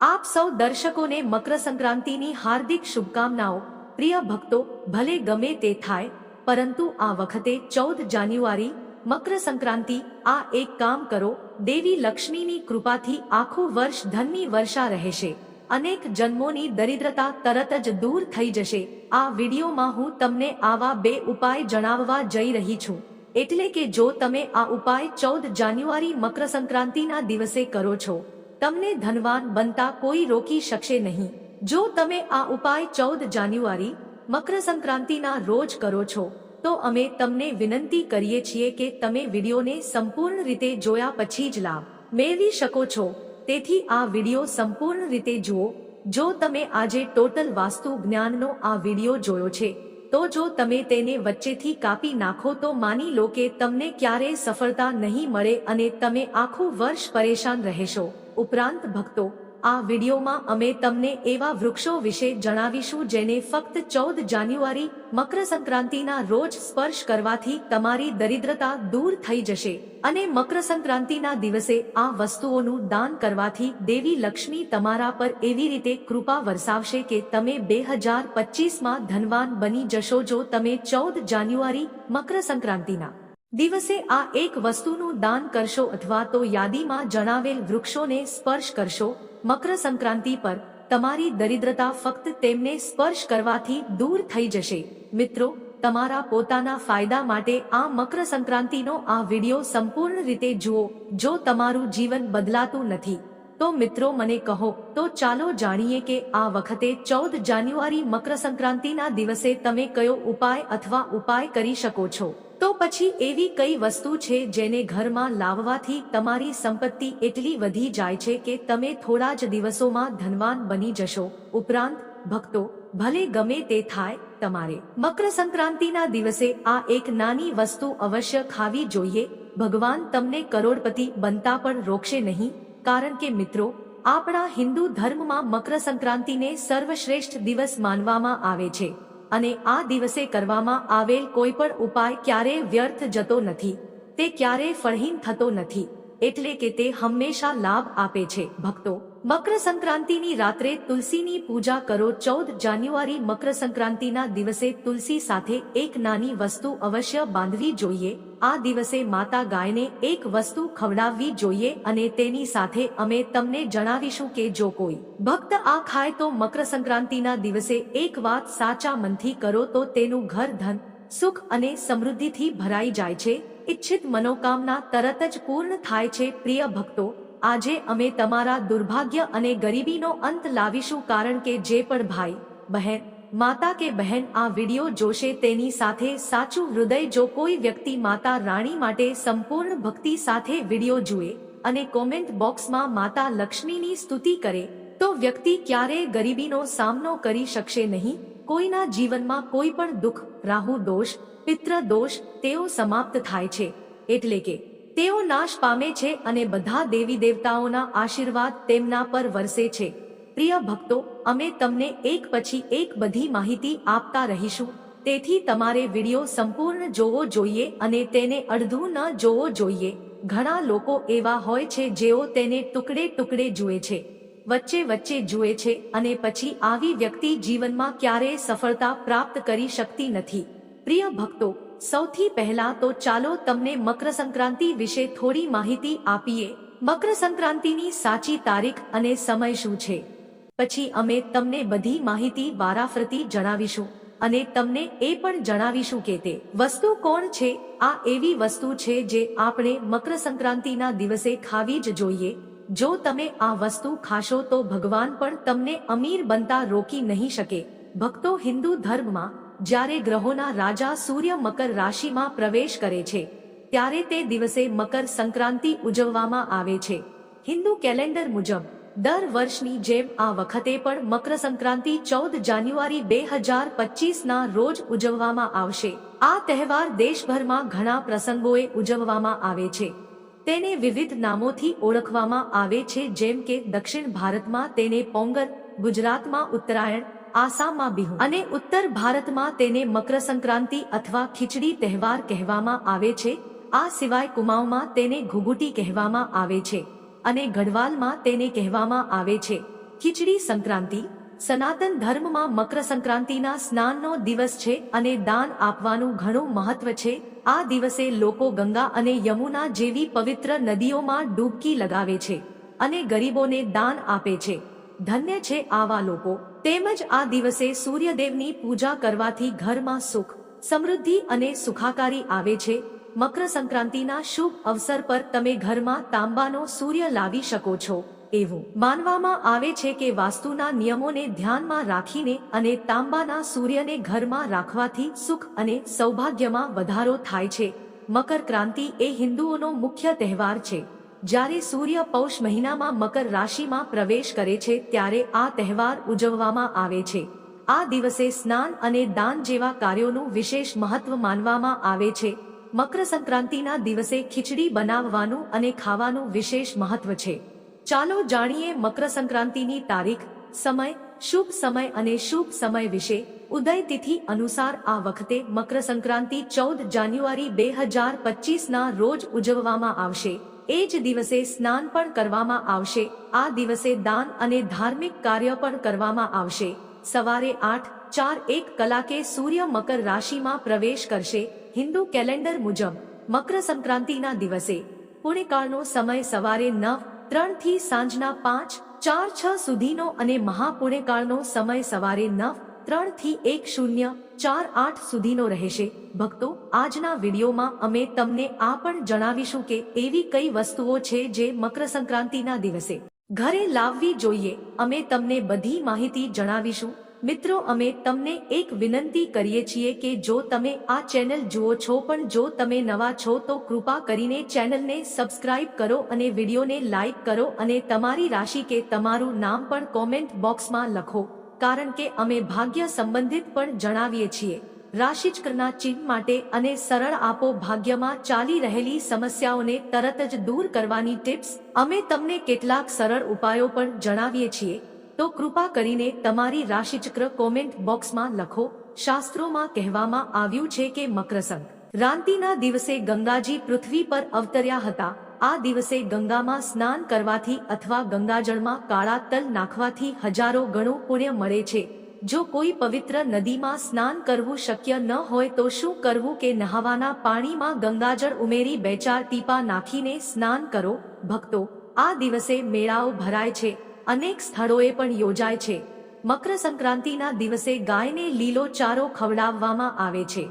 આપ સૌ દર્શકોને મકર સંક્રાંતિની હાર્દિક શુભકામનાઓ. પ્રિય ભક્તો, ભલે ગમે તે થાય, પરંતુ આ વખતે ચૌદ જાન્યુઆરી મકર સંક્રાંતિ આ એક કામ કરો, દેવી લક્ષ્મીની કૃપાથી આખું વર્ષ ધનની વર્ષા રહેશે. અનેક જન્મોની દરિદ્રતા તરત જ દૂર થઈ જશે. આ વિડીયોમાં હું તમને આવા બે ઉપાય જણાવવા જઈ રહી છું. એટલે કે જો તમે આ ઉપાય ચૌદ જાન્યુઆરી મકર સંક્રાંતિના દિવસે કરો છો તમને ધનવાન બનતા કોઈ રોકી શકશે નહીં. જો તમે આ ઉપાય ચૌદ જાન્યુઆરી મકર સંક્રાંતિના રોજ કરો છો, તો અમે તમને વિનંતી કરીએ છીએ કે તમે વિડીયોને સંપૂર્ણ રીતે જોયા પછી જ લાભ મેળવી શકો છો. તેથી આ વીડિયો સંપૂર્ણ રીતે જુઓ. જો તમે આજે ટોટલ વાસ્તુ જ્ઞાનનો આ વીડિયો જોયો છે તો જો તમે તેને વચ્ચેથી કાપી નાખો તો માની લો કે તમને ક્યારેય સફળતા નહીં મળે અને તમે આખું વર્ષ પરેશાન રહેશો. ઉપરાંત ભક્તો આ વિડીયોમાં અમે તમને એવા વૃક્ષો વિશે જણાવીશું જેને ફક્ત ચૌદ જાન્યુઆરી મકર સંક્રાંતિના રોજ સ્પર્શ કરવાથી તમારી દરિદ્રતા દૂર થઈ જશે. અને મકર સંક્રાંતિના દિવસે આ વસ્તુઓનું દાન કરવાથી દેવી લક્ષ્મી તમારા પર એવી રીતે કૃપા વરસાવશે કે તમે બે હજાર પચીસમાં ધનવાન બની જશો જો તમે ચૌદ જાન્યુઆરી મકર સંક્રાંતિના દિવસે આ એક વસ્તુનું દાન કરશો અથવા તો યાદીમાં જણાવેલ વૃક્ષોને સ્પર્શ કરશો. મકર સંક્રાંતિ પર તમારી દરિદ્રતા ફક્ત તેમને સ્પર્શ કરવાથી દૂર થઈ જશે. મિત્રો, તમારા પોતાના ફાયદા માટે આ મકર સંક્રાંતિનો આ વીડિયો સંપૂર્ણ રીતે જુઓ, જો તમારું જીવન બદલાતું નથી. તો મિત્રો, મને કહો, તો ચાલો જાણીએ કે આ વખતે ચૌદ જાન્યુઆરી મકર સંક્રાંતિના દિવસે તમે કયો ઉપાય અથવા ઉપાય કરી શકો છો? તો પછી એવી કઈ વસ્તુ છે જેને ઘરમાં લાવવાથી તમારી સંપત્તિ એટલી વધી જાય છે કે તમે થોડા જ દિવસોમાં ધનવાન બની જશો? ઉપરાંત, ભક્તો, ભલે ગમે તે થાય, તમારે મકર સંક્રાંતિના દિવસે આ એક નાની વસ્તુ અવશ્ય ખાવી જોઈએ. ભગવાન તમને કરોડપતિ બનતા પણ રોકશે નહીં. કારણ કે મિત્રો, આપણા હિન્દુ ધર્મમાં મકર સંક્રાંતિને સર્વશ્રેષ્ઠ દિવસ માનવામાં આવે છે. અને આ દિવસે કરવામાં આવેલ કોઈ પણ ઉપાય ક્યારેય વ્યર્થ જતો નથી. તે ક્યારેય ફળહીન થતો નથી. એટલે કે તે હંમેશા લાભ આપે છે, ભક્તો. મકર સંક્રાંતિની રાત્રે તુલસીની પૂજા કરો. ચૌદ જાન્યુઆરી મકર સંક્રાંતિના દિવસે તુલસી સાથે એક નાની વસ્તુ અવશ્ય બાંધવી જોઈએ. આ દિવસે માતા ગાયને એક વસ્તુ ખવડાવવી જોઈએ અને તેની સાથે અમે તમને જણાવીશું કે જો કોઈ ભક્ત આ ખાય તો મકર સંક્રાંતિના દિવસે એક વાત સાચા મનથી કરો તો તેનું ઘર ધન, સુખ અને સમૃદ્ધિથી ભરાઈ જાય છે. ઈચ્છિત મનોકામના તરત જ પૂર્ણ થાય છે. પ્રિય ભક્તો આજે અમે તમારા દુર્ભાગ્ય અને ગરીબીનો અંત લાવીશું કારણ કે જે પણ ભાઈ, બહેન, માતા કે બહેન આ વિડિયો જોશે તેની સાથે સાચું હૃદય જો કોઈ વ્યક્તિ માતા રાણી માટે સંપૂર્ણ ભક્તિ સાથે વિડિયો જુએ અને કોમેન્ટ બોક્સમાં માતા લક્ષ્મીની સ્તુતિ કરે, તો વ્યક્તિ ક્યારેય ગરીબીનો સામનો કરી શકશે નહીં. કોઈના જીવનમાં કોઈ પણ દુઃખ, રાહુ દોષ પિત્ર દોષ તેઓ સમાપ્ત થાય છે. એટલે કે તેઓ નાશ પામે છે અને બધા દેવી દેવતાઓના આશીર્વાદ તેમના પર વરસે છે. પ્રિય ભક્તો, અમે તમને એક પછી એક બધી માહિતી આપતા રહીશું. તેથી તમારે વિડિયો સંપૂર્ણ જોવો જોઈએ અને તેને અડધું ન જોવો જોઈએ. ઘણા લોકો એવા હોય છે જેઓ તેને ટુકડે ટુકડે જુએ છે, વચ્ચે વચ્ચે જુએ છે અને પછી આવી વ્યક્તિ જીવનમાં ક્યારેય સફળતા પ્રાપ્ત કરી શકતી નથી. પ્રિય ભક્તો સૌથી પહેલા તો ચાલો તમને મકર સંક્રાંતિ વિશે થોડી માહિતી આપીએ. મકર સંક્રાંતિની સાચી તારીખ અને સમય શું છે? પછી અમે તમને બધી માહિતી વારાફરતી જણાવીશું અને તમને એ પણ જણાવીશું કે તે વસ્તુ કોણ છે? આ એવી વસ્તુ છે જે આપણે મકર સંક્રાંતિના દિવસે ખાવી જ જોઈએ. જો તમે આ વસ્તુ ખાશો તો ભગવાન પણ તમને અમીર બનતા રોકી નહીં શકે. ભક્તો હિન્દુ ધર્મમાં જ્યારે ગ્રહોના રાજા સૂર્ય મકર રાશિમાં પ્રવેશ કરે છે, ત્યારે તે દિવસે મકર સંક્રાંતિ ઉજવવામાં આવે છે. હિન્દુ કેલેન્ડર મુજબ, દર વર્ષની જેમ આ વખતે પણ મકર સંક્રાંતિ ચૌદ જાન્યુઆરી બે હજાર પચીસ ના રોજ ઉજવવામાં આવશે. આ તહેવાર દેશભરમાં ઘણા પ્રસંગોએ ઉજવવામાં આવે છે. તેને વિવિધ નામોથી ઓળખવામાં આવે છે, જેમ કે દક્ષિણ ભારતમાં તેને પોંગલ, ગુજરાતમાં ઉત્તરાયણ આસામમાં બિહુ અને ઉત્તર ભારતમાં તેને મકર સંક્રાંતિ અથવા ખીચડી તહેવાર કહેવામાં આવે છે. આ સિવાય કુમાઉમાં તેને ઘુઘુટી કહેવામાં આવે છે અને ગઢવાલમાં તેને કહેવામાં આવે છે. ખીચડી સંક્રાંતિ. સનાતન ધર્મમાં મકર સંક્રાંતિના સ્નાનનો દિવસ છે અને દાન આપવાનું ઘણું મહત્વ છે. આ દિવસે લોકો ગંગા અને યમુના જેવી પવિત્ર નદીઓમાં ડૂબકી લગાવે છે અને ગરીબોને દાન આપે છે. ધન્ય છે આવા લોકો. તેમજ આ દિવસે સૂર્યદેવની પૂજા કરવાથી ઘરમાં સુખ, સમૃદ્ધિ અને સુખાકારી આવે છે. મકર સંક્રાંતિના શુભ અવસર પર તમે ઘરમાં તાંબાનો સૂર્ય લાવી શકો છો. એવું માનવામાં આવે છે કે વાસ્તુના નિયમોને ધ્યાનમાં રાખીને અને તાંબાના સૂર્યને ઘરમાં રાખવાથી સુખ અને સૌભાગ્યમાં વધારો થાય છે. મકર ક્રાંતિ એ હિન્દુઓનો મુખ્ય તહેવાર છે. જ્યારે સૂર્ય પૌષ મહિનામાં મકર રાશિમાં પ્રવેશ કરે છે ત્યારે આ તહેવાર ઉજવવામાં આવે છે. આ દિવસે સ્નાન અને દાન જેવા કાર્યોનું વિશેષ મહત્વ માનવામાં આવે છે. મકર સંક્રાંતિના દિવસે ખીચડી બનાવવાનું અને ખાવાનું વિશેષ મહત્વ છે. ચાલો જાણીએ મકર સંક્રાંતિની તારીખ, સમય, શુભ સમય અને શુભ સમય વિશે. ઉદય તિથિ અનુસાર આ વખતે મકર સંક્રાંતિ ચૌદ જાન્યુઆરી બે હજાર પચીસના રોજ ઉજવવામાં આવશે. એ જ દિવસે સ્નાન પણ કરવામાં આવશે. આ દિવસે દાન અને ધાર્મિક કાર્ય પણ કરવામાં આવશે. સવારે આઠ, ચાર, એક કલાકે સૂર્ય મકર રાશિમાં પ્રવેશ કરશે. હિન્દુ કેલેન્ડર મુજબ, મકર સંક્રાંતિના દિવસે, પુણ્યકાળનો સમય સવારે નવ, ત્રણથી સાંજના પાંચ, ચાર, છ સુધીનો અને મહાપુણ્યકાળનો સમય સવારે નવ, ત્રણથી એક શૂન્ય ચાર આઠ સુધીનો રહેશે. ભક્તો, આજના વિડીયોમાં અમે તમને આ પણ જણાવીશું કે એવી કઈ વસ્તુઓ છે જે મકર સંક્રાંતિના દિવસે. ઘરે લાવવી જોઈએ. અમે તમને બધી માહિતી જણાવીશું. મિત્રો, અમે તમને એક વિનંતી કરીએ છીએ કે જો તમે આ ચેનલ જુઓ છો પણ જો તમે નવા છો તો કૃપા કરીને ચેનલને સબસ્ક્રાઇબ કરો અને વિડીયોને લાઇક કરો અને તમારી રાશિ કે તમારું નામ પણ કોમેન્ટ બોક્સમાં લખો. કારણ કે અમે ભાગ્ય સંબંધિત પણ જણાવીએ છીએ. રાશિચક્રના ચિહ્ન માટે અને સરળ આપો ભાગ્યમાં ચાલી રહેલી સમસ્યાઓને તરત જ દૂર કરવાની ટિપ્સ. અમે તમને કેટલાક સરળ ઉપાયો પણ જણાવીએ છીએ. તો કૃપા કરીને તમારી રાશિચક્ર કોમેન્ટ બોક્સમાં લખો. શાસ્ત્રોમાં કહેવામાં આવ્યું છે કે મકર રાંતિના દિવસે ગંગાજી પૃથ્વી પર અવતર્યા હતા. આ દિવસે ગંગામાં સ્નાન કરવાથી અથવા ગંગાજળમાં કાળા તલ નાખવાથી હજારો ગણું પુણ્ય મળે છે. જો કોઈ પવિત્ર નદીમાં સ્નાન કરવું શક્ય ન હોય તો શું કરવું કે નહાવાના પાણીમાં ગંગાજળ ઉમેરી બે ચાર ટીપા નાખીને સ્નાન કરો? ભક્તો, આ દિવસે મેળાઓ ભરાય છે. અનેક સ્થળોએ પણ યોજાય છે. મકર સંક્રાંતિના દિવસે ગાયને લીલો ચારો ખવડાવવામાં આવે છે.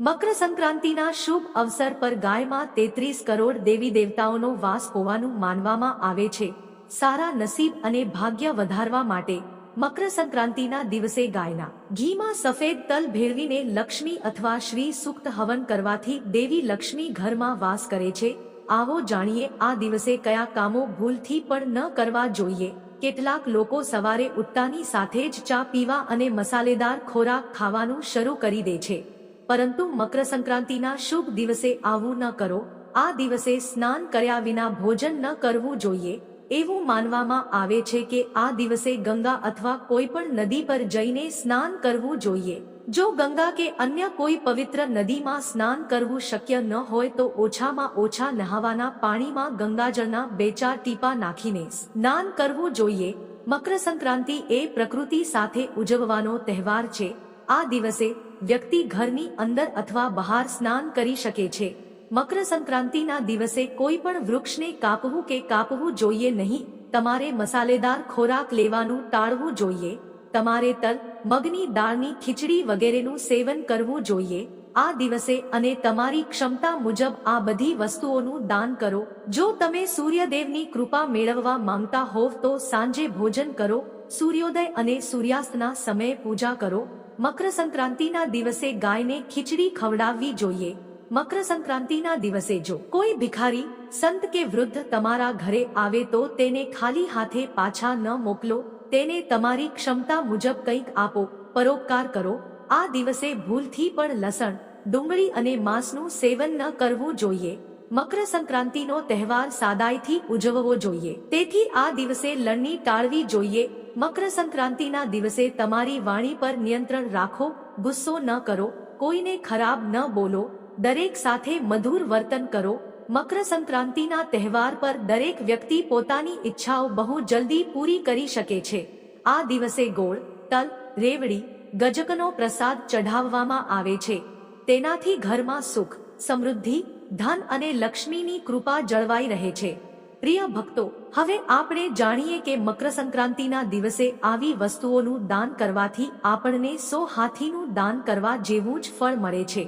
મકર સંક્રાંતિના શુભ અવસર પર ગાયમાં તેત્રીસ કરોડ દેવી દેવતાઓનો વાસ હોવાનું માનવામાં આવે છે. સારા નસીબ અને ભાગ્ય વધારવા માટે મકર સંક્રાંતિના દિવસે ગાયના ઘીમાં સફેદ તલ ભેળવીને લક્ષ્મી અથવા શ્રી સુક્ત હવન કરવાથી દેવી લક્ષ્મી ઘરમાં વાસ કરે છે. આવો જાણીએ આ દિવસે કયા કામો ભૂલથી પણ ન કરવા જોઈએ. કેટલાક લોકો સવારે ઉઠતાની સાથે જ ચા પીવા અને મસાલેદાર ખોરાક ખાવાનું શરૂ કરી દે છે. પરંતુ મકર સંક્રાંતિના શુભ દિવસે આવું ન કરો. આ દિવસે સ્નાન કર્યા વિના ભોજન ન કરવું જોઈએ. એવું માનવામાં આવે છે કે આ દિવસે ગંગા અથવા કોઈ પણ નદી પર જઈને સ્નાન કરવું જોઈએ. જો ગંગા કે અન્ય કોઈ પવિત્ર નદીમાં સ્નાન કરવું શક્ય ન હોય તો ઓછામાં ઓછા નહાવાના પાણીમાં ગંગાજળના બે ચાર ટીપા નાખીને સ્નાન કરવું જોઈએ. મકર સંક્રાંતિ એ પ્રકૃતિ સાથે ઉજવવાનો તહેવાર છે. આ દિવસે વ્યક્તિ ઘરની અંદર અથવા બહાર સ્નાન કરી શકે છે. મકર સંક્રાંતિના દિવસે કોઈ પણ વૃક્ષને કાપવું કે કાપવું જોઈએ નહીં. તમારે મસાલેદાર ખોરાક લેવાનું ટાળવું જોઈએ. તમારે તલ, મગની દાળની ખીચડી વગેરેનું સેવન કરવું જોઈએ. આ દિવસે અને તમારી ક્ષમતા મુજબ આ બધી વસ્તુઓનું દાન કરો. જો તમે સૂર્યદેવની કૃપા મેળવવા માંગતા હોવ તો સાંજે ભોજન કરો. સૂર્યોદય અને સૂર્યાસ્તના સમયે પૂજા કરો. મકર સંક્રાંતિના દિવસે ગાયને ખીચડી ખવડાવવી જોઈએ. મકર સંક્રાંતિના દિવસે જો કોઈ ભિખારી, સંત કે વૃદ્ધ તમારા ઘરે આવે તો તેને ખાલી હાથે પાછા ન મોકલો, તેને તમારી ક્ષમતા મુજબ કંઈક આપો, પરોપકાર કરો. આ દિવસે ભૂલથી પણ લસણ, ડુંગળી અને માંસનું સેવન ન કરવું જોઈએ. મકર સંક્રાંતિનો તહેવાર સાદાઈથી ઉજવવો જોઈએ. તેથી આ દિવસે લણણી ટાળવી જોઈએ. મકર સંક્રાંતિના દિવસે તમારી વાણી પર નિયંત્રણ રાખો, ગુસ્સો ન કરો, કોઈને ખરાબ ન બોલો, દરેક સાથે મધુર વર્તન કરો. મકર સંક્રાંતિના તહેવાર પર દરેક વ્યક્તિ પોતાની ઈચ્છાઓ બહુ જલ્દી પૂરી કરી શકે છે. આ દિવસે ગોળ, તલ, રેવડી, ગજકનો પ્રસાદ ચઢાવવામાં આવે છે. તેનાથી ઘરમાં સુખ, સમૃદ્ધિ, ધન અને લક્ષ્મીની કૃપા જળવાઈ રહે છે. પ્રિય ભક્તો હવે આપણે જાણીએ કે મકર સંક્રાંતિના દિવસે આવી વસ્તુઓનું દાન કરવાથી આપણને સો હાથીનું દાન કરવા જેવું જ ફળ મળે છે.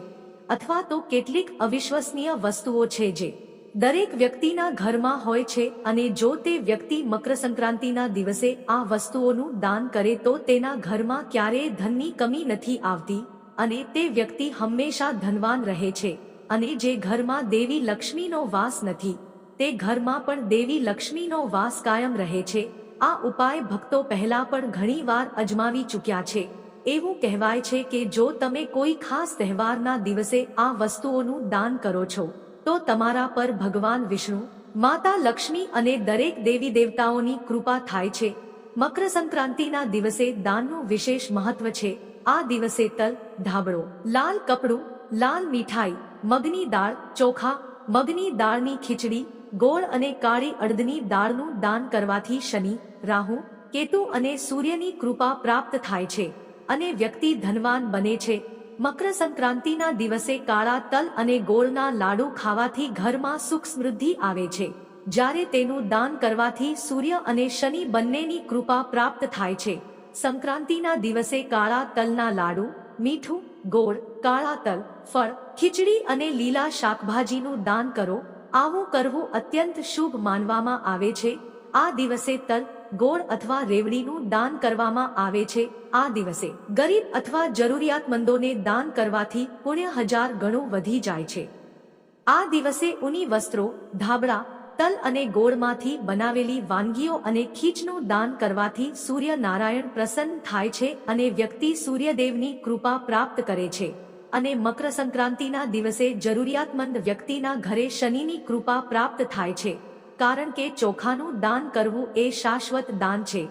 અથવા તો કેટલીક અવિશ્વસનીય વસ્તુઓ છે જે દરેક વ્યક્તિના ઘરમાં હોય છે અને જો તે વ્યક્તિ મકર સંક્રાંતિના દિવસે આ વસ્તુઓનું દાન કરે તો તેના ઘરમાં ક્યારેય ધનની કમી નથી આવતી અને તે વ્યક્તિ હંમેશા ધનવાન રહે છે અને જે ઘરમાં દેવી લક્ષ્મીનો વાસ નથી. તે ઘરમાં પણ દેવી લક્ષ્મીનો વાસ કાયમ રહે છે. આ ઉપાય ભક્તો પહેલા પણ ઘણીવાર અજમાવી ચૂક્યા છે. એવું કહેવાય છે કે જો તમે કોઈ ખાસ તહેવારના દિવસે આ વસ્તુઓનું દાન કરો છો, તો તમારા પર ભગવાન વિષ્ણુ, માતા લક્ષ્મી અને દરેક દેવી દેવતાઓની કૃપા થાય છે. મકર સંક્રાંતિના દિવસે દાનનું વિશેષ મહત્વ છે. આ દિવસે તલ, ધાબળો, લાલ કપડું, લાલ મીઠાઈ, મગની દાળ, ચોખા, મગની દાળની ખીચડી ગોળ અને કાળી અડદની દાળનું દાન કરવાથી શનિ, રાહુ, કેતુ અને સૂર્યની કૃપા પ્રાપ્ત થાય છે અને વ્યક્તિ ધનવાન બને છે. મકર સંક્રાંતિના દિવસે કાળા તલ અને ગોળના લાડુ ખાવાથી ઘરમાં સુખ સમૃદ્ધિ આવે છે. જ્યારે તેનું દાન કરવાથી સૂર્ય અને શનિ બંનેની કૃપા પ્રાપ્ત થાય છે. સંક્રાંતિના દિવસે કાળા તલના લાડુ, મીઠું, ગોળ, કાળા તલ, ફળ, ખીચડી અને લીલા શાકભાજીનું દાન કરો. આવું કરવું અત્યંત શુભ માનવામાં આવે છે. આ દિવસે તલ, ગોળ અથવા રેવડીનું દાન કરવામાં આવે છે. આ દિવસે ગરીબ અથવા જરૂરિયાતમંદોને દાન કરવાથી પુણ્ય હજાર ગણું વધી જાય છે. આ દિવસે ઊની વસ્ત્રો, ધાબળા, તલ અને ગોળમાંથી બનાવેલી વાનગીઓ અને ખીચનું દાન કરવાથી સૂર્યનારાયણ પ્રસન્ન થાય છે અને વ્યક્તિ સૂર્યદેવની કૃપા પ્રાપ્ત કરે છે. અને મકર સંક્રાંતિના દિવસે જરૂરિયાતમંદ વ્યક્તિના ઘરે શનિની કૃપા પ્રાપ્ત થાય છે. કારણ કે ચોખાનું દાન કરવું એ શાશ્વત દાન છે.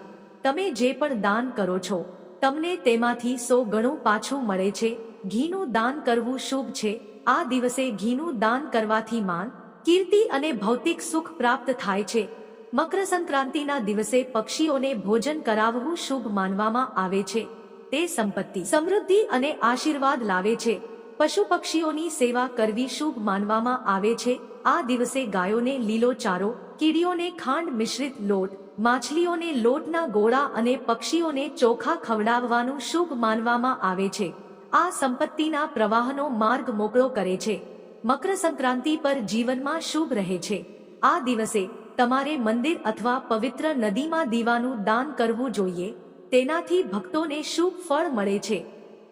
તમે જે પણ દાન કરો છો, તમને તેમાંથી સો ગણું પાછું મળે છે. ઘીનું દાન કરવું શુભ છે. આ દિવસે ઘીનું દાન કરવાથી માન, કીર્તિ અને ભૌતિક સુખ પ્રાપ્ત થાય છે. મકર સંક્રાંતિના દિવસે પક્ષીઓને ભોજન કરાવવું શુભ માનવામાં આવે છે. તે સંપત્તિ, સમૃદ્ધિ અને આશીર્વાદ લાવે છે. પશુ પક્ષીઓની સેવા કરવી શુભ માનવામાં આવે છે. આ દિવસે ગાયોને લીલો ચારો, કીડીઓને ખાંડ મિશ્રિત લોટ, માછલીઓને લોટના ગોળા અને પક્ષીઓને ચોખા ખવડાવવાનું શુભ માનવામાં આવે છે. આ સંપત્તિના પ્રવાહનો માર્ગ મોકળો કરે છે. મકર સંક્રાંતિ પર જીવનમાં શુભ રહે છે. આ દિવસે તમારે મંદિર અથવા પવિત્ર નદીમાં દીવાનું દાન કરવું જોઈએ. તેનાથી ભક્તોને શુભ ફળ મળે છે.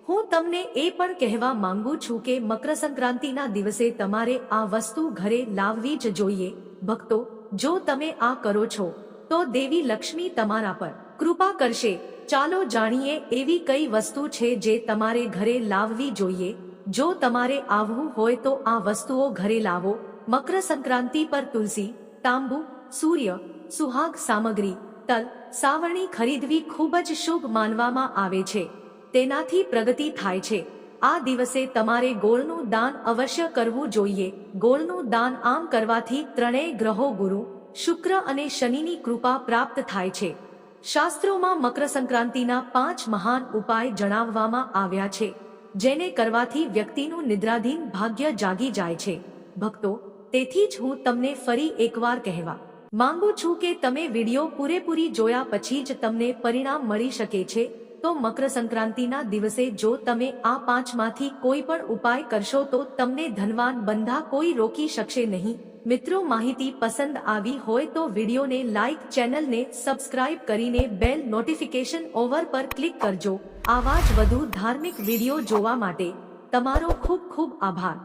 હું તમને એ પણ કહેવા માંગુ છું કે મકર સંક્રાંતિના દિવસે તમારે આ વસ્તુ ઘરે લાવવી જ જોઈએ. ભક્તો, જો તમે આ કરો છો, તો દેવી લક્ષ્મી તમારા પર કૃપા કરશે. ચાલો જાણીએ એવી કઈ વસ્તુ છે જે તમારે ઘરે લાવવી જોઈએ. જો તમારે આવવું હોય તો આ વસ્તુઓ ઘરે લાવો. મકર સંક્રાંતિ પર તુલસી, તાંબુ, સૂર્ય, સુહાગ સામગ્રી, તલ સાવરણી ખરીદવી ખૂબ જ શુભ માનવામાં આવે છે. તેનાથી પ્રગતિ થાય છે. આ દિવસે તમારે ગોળનું દાન અવશ્ય કરવું જોઈએ. ગોળનું દાન આમ કરવાથી ત્રણેય ગ્રહો ગુરુ, શુક્ર અને શનિની કૃપા પ્રાપ્ત થાય છે. શાસ્ત્રોમાં મકર સંક્રાંતિના પાંચ મહાન ઉપાય જણાવવામાં આવ્યા છે. જેને કરવાથી વ્યક્તિનું નિદ્રાધીન ભાગ્ય જાગી જાય છે. ભક્તો, તેથી જ હું તમને ફરી એકવાર કહેવા માંગુ છું કે તમે વીડિયો પૂરેપૂરી જોયા પછી જ તમને પરિણામ મળી શકે છે, તો મકર સંક્રાંતિના દિવસે જો તમે આ પાંચમાંથી કોઈ પણ ઉપાય કરશો તો તમને ધનવાન બંધા કોઈ રોકી શકશે નહીં. મિત્રો માહિતી પસંદ આવી હોય તો વિડીયોને લાઇક ચેનલને સબસ્ક્રાઇબ કરીને બેલ નોટિફિકેશન ઓવર પર ક્લિક કરજો. આવા જ વધુ ધાર્મિક વીડિયો જોવા માટે તમારો ખૂબ ખૂબ આભાર.